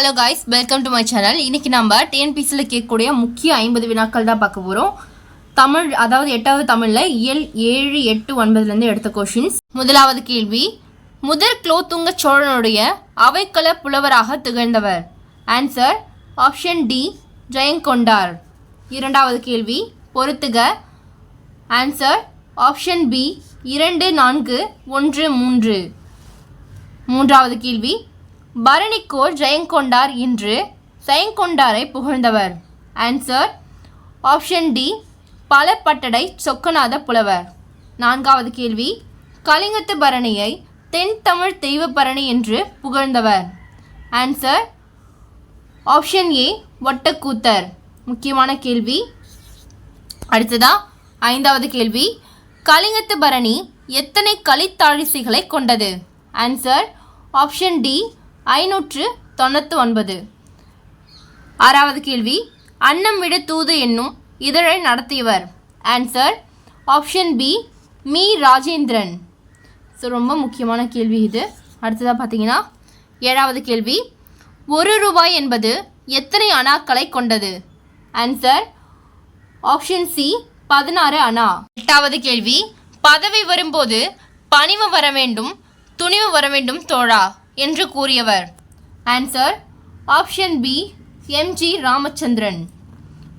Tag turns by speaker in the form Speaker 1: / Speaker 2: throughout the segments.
Speaker 1: Hello guys welcome to my channel இன்றைக்கி நம்ம டிஎன்பிசியில் கேட்கக்கூடிய முக்கிய ஐம்பது வினாக்கள் தான் பார்க்க போகிறோம் தமிழ் அதாவது எட்டாவது தமிழில் இயல் ஏழு எட்டு ஒன்பதுலேருந்து எடுத்த கொஷின்ஸ் முதலாவது கேள்வி முதற் குலோத்துங்க சோழனுடைய அவைக்கல புலவராக திகழ்ந்தவர்? Answer option D Jayamkondar. இரண்டாவது கேள்வி பொறுத்துக. ஆன்சர் ஆப்ஷன் பி இரண்டு நான்கு ஒன்று மூன்று. மூன்றாவது கேள்வி பரணிக்கோர் ஜெயங்கொண்டார் என்று ஜெயங்கொண்டாரை புகழ்ந்தவர். Answer option D Palapattadai Sokkanatha புலவர். நான்காவது கேள்வி கலிங்கத்து பரணியை தென் தமிழ் தெய்வ பரணி என்று புகழ்ந்தவர். Answer option A Ottakoothar. முக்கியமான கேள்வி. அடுத்ததா ஐந்தாவது கேள்வி கலிங்கத்து பரணி எத்தனை கலித்தாழிசைகளை கொண்டது? ஆன்சர் ஆப்ஷன் டி ஐநூற்று தொண்ணூற்றி ஒன்பது. ஆறாவது கேள்வி அன்னம் விட தூது என்னும் இதழை நடத்தியவர். Answer option B Mee Rajendran. So ரொம்ப முக்கியமான கேள்வி இது. அடுத்ததாக பார்த்தீங்கன்னா ஏழாவது கேள்வி ஒரு ரூபாய் என்பது எத்தனை அணாக்களை கொண்டது? ஆன்சர் ஆப்ஷன் சி பதினாறு அணா. எட்டாவது கேள்வி பதவி வரும்போது பணிவு வர வேண்டும் துணிவு வர வேண்டும் தோழா? என்று கூறியவர். Answer option B M G Ramachandran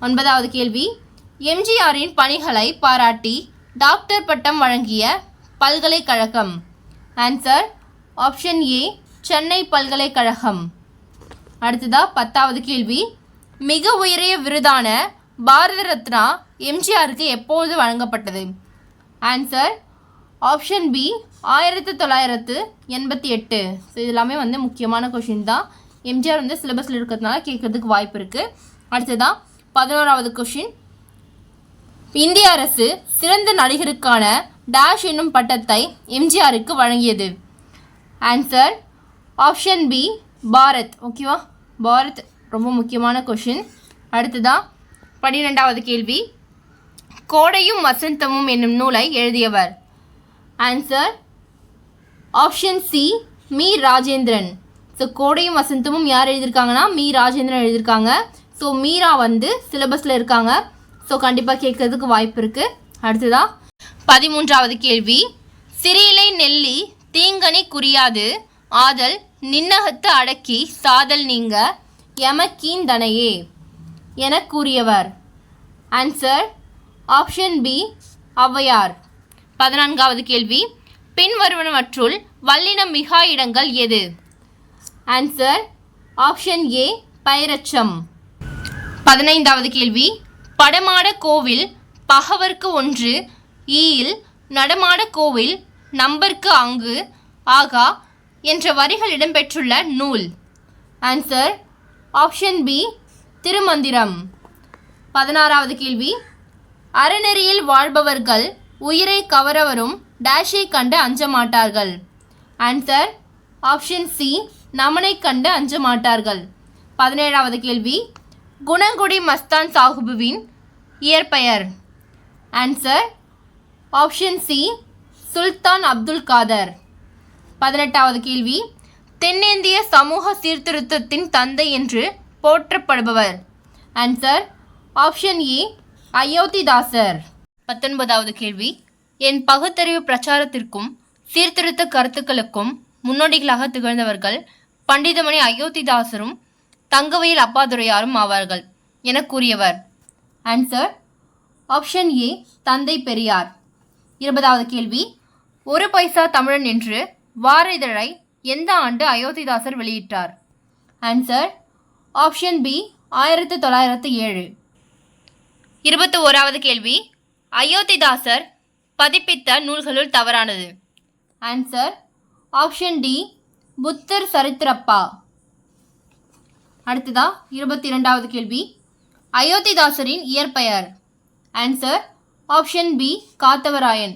Speaker 1: ஒன்பதாவது கேள்வி. எம்ஜிஆரின் பணிகளை பாராட்டி டாக்டர் பட்டம் வழங்கிய பல்கலைக்கழகம். ஆன்சர் ஆப்ஷன் ஏ சென்னை பல்கலைக்கழகம். அடுத்ததா பத்தாவது கேள்வி. மிக உயரிய விருதான பாரத ரத்னா எம்ஜிஆருக்கு எப்போது வழங்கப்பட்டது? ஆன்சர் ஆப்ஷன் பி ஆயிரத்தி தொள்ளாயிரத்து எண்பத்தி எட்டு. ஸோ இதெல்லாமே வந்து முக்கியமான கொஷின் தான். எம்ஜிஆர் வந்து சிலபஸில் இருக்கிறதுனால கேட்கறதுக்கு வாய்ப்பு இருக்குது அடுத்ததான் பதினோராவது கொஷின் இந்திய அரசு சிறந்த நடிகருக்கான டேஷ் என்னும் பட்டத்தை எம்ஜிஆருக்கு வழங்கியது. Answer option B Bharat. ஓகேவா பாரத் ரொம்ப முக்கியமான கொஷின் அடுத்ததான் பன்னிரெண்டாவது கேள்வி. கோடையும் வசந்தமும் என்னும் நூலை எழுதியவர். Answer option C Mee Rajendran. So கோடையும் வசந்தமும் யார் எழுதியிருக்காங்கன்னா மீ ராஜேந்திரன் எழுதியிருக்காங்க ஸோ மீரா வந்து சிலபஸில் இருக்காங்க. ஸோ கண்டிப்பாக கேட்கறதுக்கு வாய்ப்பு இருக்குது அடுத்ததா பதிமூன்றாவது கேள்வி. சிறியிலை நெல்லி தீங்கனி குறியாது. ஆதல் நின்னகத்து அடக்கி சாதல் நீங்க. எமக்கீந்தனையே என கூறியவர். Answer option B Avvaiyar. பதினான்காவது கேள்வி. பின்வருவனவற்றுள் வல்லினம் மிகா இடங்கள் எது? ஆன்சர் ஆப்ஷன் ஏ பைரச்சம். பதினைந்தாவது கேள்வி. படமாட கோவில் பகவர்க்கு ஒன்று ஈயில் நடமாட கோவில் நம்பர்க்கு அங்கு ஆகா என்ற வரிகள் இடம்பெற்றுள்ள நூல். Answer option B Thirumandiram. பதினாறாவது கேள்வி. அறநெறியில் வாழ்பவர்கள் உயிரை கவரவரும் டேஷை கண்டு அஞ்ச மாட்டார்கள் ஆன்சர் ஆப்ஷன் சி நமனை கண்டு அஞ்ச மாட்டார்கள் பதினேழாவது கேள்வி குணங்குடி மஸ்தான் சாகுபுவின் இயற்பெயர். Answer option C Sultan Abdul Khader. பதினெட்டாவது கேள்வி தென்னிந்திய சமூக சீர்திருத்தத்தின் தந்தை என்று போற்றப்படுபவர். Answer option A Ayothidasar. பத்தொன்பதாவது கேள்வி. என் பகுத்தறிவு பிரச்சாரத்திற்கும் சீர்திருத்த கருத்துக்களுக்கும் முன்னோடிகளாக திகழ்ந்தவர்கள் பண்டிதமணி அயோத்திதாசரும் தங்கவையில் அப்பாதுரையாரும் ஆவார்கள் என கூறியவர். ஆன்சர் ஆப்ஷன் ஏ தந்தை பெரியார். இருபதாவது கேள்வி ஒரு பைசா தமிழன் என்று வார இதழை எந்த ஆண்டு அயோத்திதாசர் வெளியிட்டார்? ஆன்சர் ஆப்ஷன் பி ஆயிரத்து தொள்ளாயிரத்து ஏழு. இருபத்தி ஓராவது கேள்வி அயோத்திதாசர் பதிப்பித்த நூல்களுள் தவறானது. ஆன்சர் ஆப்ஷன் டி புத்தர் சரித்திரப்பா. அடுத்ததா இருபத்தி இரண்டாவது கேள்வி. அயோத்திதாசரின் இயற்பெயர். Answer option B Kathavarayan.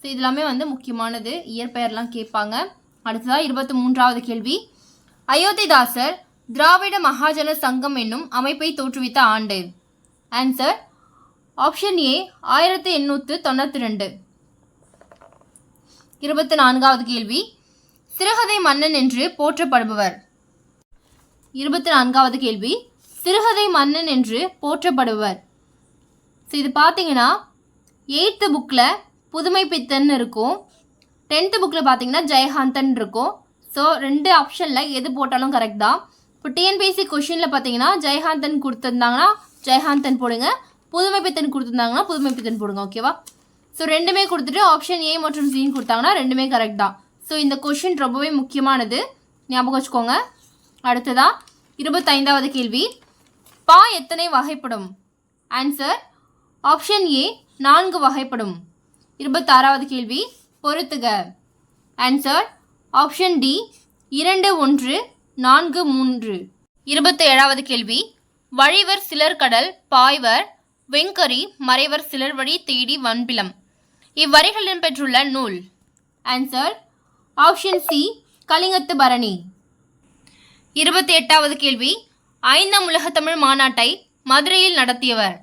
Speaker 1: So இதெல்லாமே வந்து முக்கியமானது. இயற்பெயர்லாம் கேட்பாங்க. அடுத்ததா இருபத்தி மூன்றாவது கேள்வி. அயோத்திதாசர் திராவிட மகாஜன சங்கம் என்னும் அமைப்பை தோற்றுவித்த ஆண்டு. ஆன்சர் ஆப்ஷன் ஏ ஆயிரத்தி எண்ணூற்று தொண்ணூற்றி ரெண்டு. இருபத்தி நான்காவது கேள்வி. சிறுகதை மன்னன் என்று போற்றப்படுபவர். இருபத்தி நான்காவது கேள்வி. சிறுகதை மன்னன் என்று போற்றப்படுவர் ஸோ இது பார்த்தீங்கன்னா எயித்து புக்கில் புதுமை பித்தன் இருக்கும். டென்த்து புக்கில் பார்த்தீங்கன்னா ஜெயகாந்தன் இருக்கும். ஸோ ரெண்டு ஆப்ஷனில் எது போட்டாலும் கரெக்ட் தான். இப்போ டிஎன்பிஎஸ்சி கொஷினில் பார்த்தீங்கன்னா ஜெயகாந்தன் கொடுத்துருந்தாங்கன்னா ஜெயகாந்தன் போடுங்க. புதுமை பித்தன் கொடுத்துருந்தாங்கன்னா புதுமை பித்தன் போடுங்க ஓகேவா ஸோ ரெண்டுமே கொடுத்துட்டு ஆப்ஷன் ஏ மற்றும் சின்னு கொடுத்தாங்கன்னா ரெண்டுமே கரெக்ட் தான். ஸோ இந்த கொஷின் ரொம்பவே முக்கியமானது. ஞாபகம் வச்சுக்கோங்க. அடுத்ததா இருபத்தைந்தாவது கேள்வி. பா எத்தனை வகைப்படும்? ஆன்சர் ஆப்ஷன் ஏ நான்கு வகைப்படும். இருபத்தாறாவது கேள்வி பொறுத்துக. ஆன்சர் ஆப்ஷன் டி இரண்டு ஒன்று நான்கு மூன்று. இருபத்தி ஏழாவது கேள்வி வழிவர் சிலர் கடல் பாய்வர் வெங்கரி மறைவர் சிலர் வழி தேடி வன்பிலம். இவ்வரைகள் இடம்பெற்றுள்ள நூல். ஆன்சர் ஆப்ஷன் சி கலிங்கத்து பரணி. இருபத்தி எட்டாவது கேள்வி. ஐந்தாம் உலகத்தமிழ் மாநாட்டை மதுரையில் நடத்தியவர்.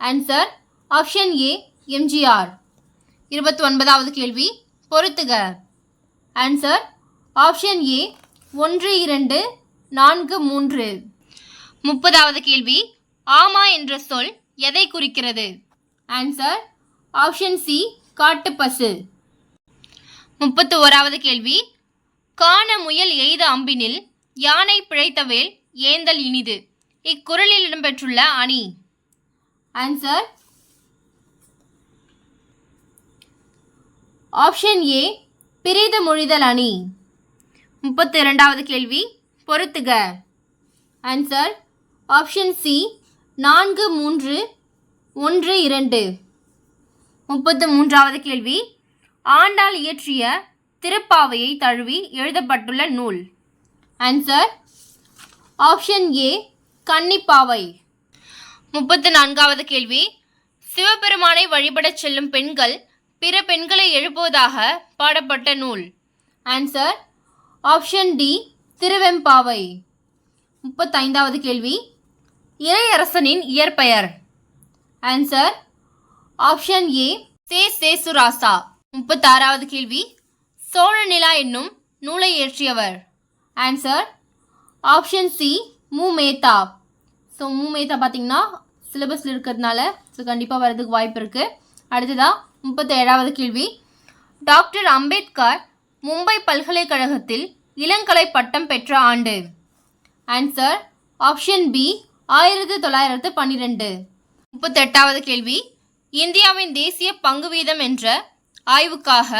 Speaker 1: Answer option A MGR. இருபத்தி ஒன்பதாவது கேள்வி. பொருத்துக ஆன்சர் ஆப்ஷன் ஏ ஒன்று இரண்டு நான்கு மூன்று. முப்பதாவது கேள்வி. ஆமா என்ற சொல் எதை குறிக்கிறது? ஆன்சர் ஆப்ஷன் சி காட்டு பசு. முப்பத்து ஓராவது கேள்வி. காண முயல் எய்த அம்பினில் யானை பிழைத்தவேல் ஏந்தல் இனிது. இக்குறளில் இடம்பெற்றுள்ள அணி. ஆன்சர் ஆப்ஷன் ஏ பிரிது மொழிதல் அணி. முப்பத்தி இரண்டாவது கேள்வி. பொருத்துக ஆன்சர் ஆப்ஷன் சி நான்கு மூன்று ஒன்று இரண்டு. முப்பத்து மூன்றாவது கேள்வி. ஆண்டாள் இயற்றிய திருப்பாவையை தழுவி எழுதப்பட்டுள்ள நூல். Answer option A Kannippavai. முப்பத்து நான்காவது கேள்வி. சிவபெருமானை வழிபடச் செல்லும் பெண்கள் பிற பெண்களை எழுப்புவதாக பாடப்பட்ட நூல். Answer option D Thiruvempavai. முப்பத்தைந்தாவது கேள்வி. இறையரசனின் இயற்பெயர். ஆன்சர் ஆப்ஷன் ஏ சே சேசுராசா. முப்பத்தாறாவது கேள்வி. சோழ நிலா என்னும் நூலை இயற்றியவர். ஆன்சர் ஆப்ஷன் சி மு மேத்தா ஸோ மு மேத்தா பார்த்தீங்கன்னா சிலபஸில் இருக்கிறதுனால ஸோ கண்டிப்பாக வரதுக்கு வாய்ப்பு இருக்குது அடுத்ததாக முப்பத்தேழாவது கேள்வி. டாக்டர் அம்பேத்கர் மும்பை பல்கலைக்கழகத்தில் இளங்கலை பட்டம் பெற்ற ஆண்டு. ஆன்சர் ஆப்ஷன் பி ஆயிரத்தி தொள்ளாயிரத்து பன்னிரெண்டு. முப்பத்தெட்டாவது கேள்வி. இந்தியாவின் தேசிய பங்கு வீதம் என்ற ஆய்வுக்காக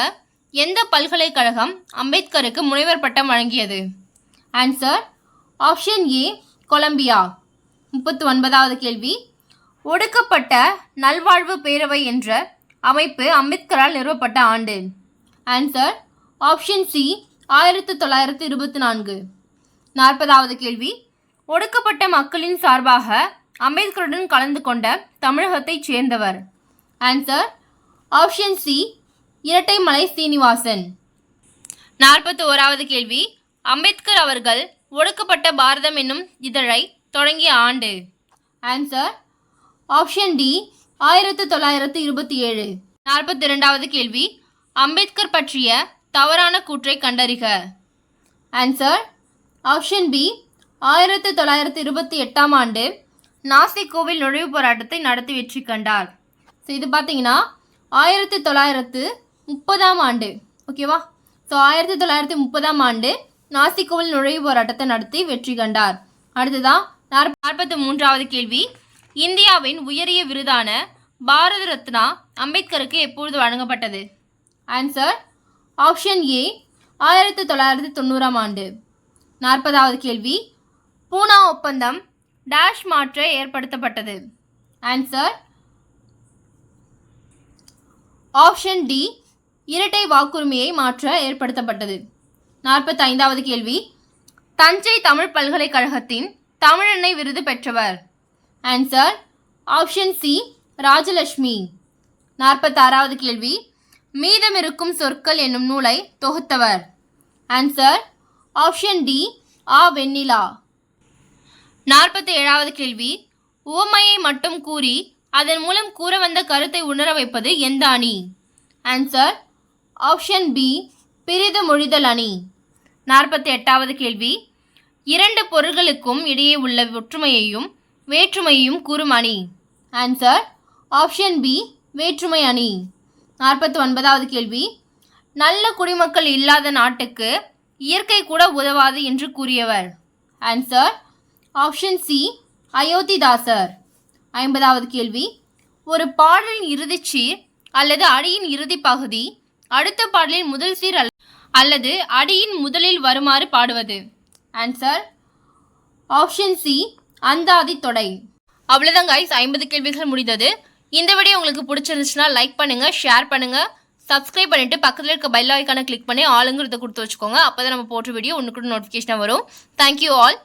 Speaker 1: எந்த பல்கலைக்கழகம் அம்பேத்கருக்கு முனைவர் பட்டம் வழங்கியது? Answer option A Columbia. முப்பத்து ஒன்பதாவது கேள்வி. ஒடுக்கப்பட்ட நல்வாழ்வு பேரவை என்ற அமைப்பு அம்பேத்கரால் நிறுவப்பட்ட ஆண்டு. ஆன்சர் ஆப்ஷன் சி ஆயிரத்தி தொள்ளாயிரத்தி இருபத்தி நான்கு. நாற்பதாவது கேள்வி. ஒடுக்கப்பட்ட மக்களின் சார்பாக அம்பேத்கருடன் கலந்து கொண்ட தமிழகத்தைச் சேர்ந்தவர். Answer option C Rettaimalai Srinivasan. நாற்பத்தி ஓராவது கேள்வி. அம்பேத்கர் அவர்கள் ஒடுக்கப்பட்ட பாரதம் என்னும் இதழை தொடங்கிய ஆண்டு. ஆன்சர் ஆப்ஷன் டி ஆயிரத்தி தொள்ளாயிரத்து இருபத்தி ஏழு. நாற்பத்தி இரண்டாவது கேள்வி. அம்பேத்கர் பற்றிய தவறான கூற்றை கண்டறிக. ஆன்சர் ஆப்ஷன் பி ஆயிரத்தி தொள்ளாயிரத்தி இருபத்தி எட்டாம் ஆண்டு நாசிக்கோவில் நுழைவுப் போராட்டத்தை நடத்தி வெற்றி கண்டார். ஸோ இது பார்த்தீங்கன்னா ஆயிரத்தி தொள்ளாயிரத்து முப்பதாம் ஆண்டு. ஓகேவா ஸோ ஆயிரத்தி தொள்ளாயிரத்தி முப்பதாம் ஆண்டு நாசிக் கோவில் நுழைவுப் போராட்டத்தை நடத்தி வெற்றி கண்டார். அடுத்ததான் நாற்பத்தி மூன்றாவது கேள்வி. இந்தியாவின் உயரிய விருதான பாரத ரத்னா அம்பேத்கருக்கு எப்பொழுது வழங்கப்பட்டது? ஆன்சர் ஆப்ஷன் ஏ ஆயிரத்தி தொள்ளாயிரத்தி தொண்ணூறாம் ஆண்டு. நாற்பதாவது கேள்வி. பூனா ஒப்பந்தம் டேஷ் மாற்ற ஏற்படுத்தப்பட்டது. ஆன்சர். Option D. இரட்டை வாக்குரிமையை மாற்ற ஏற்படுத்தப்பட்டது. நாற்பத்தைந்தாவது கேள்வி. தஞ்சை தமிழ் பல்கலைக்கழகத்தின் தமிழெண்ணெய் விருது பெற்றவர். ஆன்சர். Option C. ராஜலட்சுமி. நாற்பத்தாறாவது கேள்வி. மீதமிருக்கும் சொற்கள் என்னும் நூலை தொகுத்தவர். ஆன்சர். Option D. ஆ. வெண்ணிலா. நாற்பத்தி ஏழாவது கேள்வி. உவமையை மட்டும் கூறி அதன் மூலம் கூற வந்த கருத்தை உணர வைப்பது எந்த அணி? ஆன்சர் ஆப்ஷன் பி பிரிது மொழிதல் அணி. நாற்பத்தி எட்டாவது கேள்வி. இரண்டு பொருள்களுக்கும் இடையே உள்ள ஒற்றுமையையும் வேற்றுமையையும் கூறும் அணி. ஆன்சர் ஆப்ஷன் பி வேற்றுமை அணி. நாற்பத்தி ஒன்பதாவது கேள்வி. நல்ல குடிமக்கள் இல்லாத நாட்டுக்கு இயற்கை கூட உதவாது என்று கூறியவர். ஆன்சர் ஆப்ஷன் சி அயோத்திதாசர் ஐம்பதாவது கேள்வி. ஒரு பாடலின் இறுதிச்சீர் அல்லது அடியின் இறுதி பகுதி அடுத்த பாடலின் முதல் சீர் அல் அல்லது அடியின் முதலில் வருமாறு பாடுவது? ஆன்சர் ஆப்ஷன் சி அந்தாதி தொடை. அவ்வளோதான் கைஸ் ஐம்பது கேள்விகள் முடிந்தது. இந்த வீடியோ உங்களுக்கு பிடிச்சிருந்துச்சுன்னா லைக் பண்ணுங்கள் ஷேர் பண்ணுங்க. சப்ஸ்கிரைப் பண்ணிவிட்டு பக்கத்தில் இருக்க பெல் ஐக்கானை கிளிக் பண்ணி ஆளுங்கிறத கொடுத்து வச்சுக்கோங்க. அப்போ தான் நம்ம போட்ட வீடியோ ஒன்று கூட நோட்டிஃபிகேஷனாக வரும் தேங்க்யூ ஆல்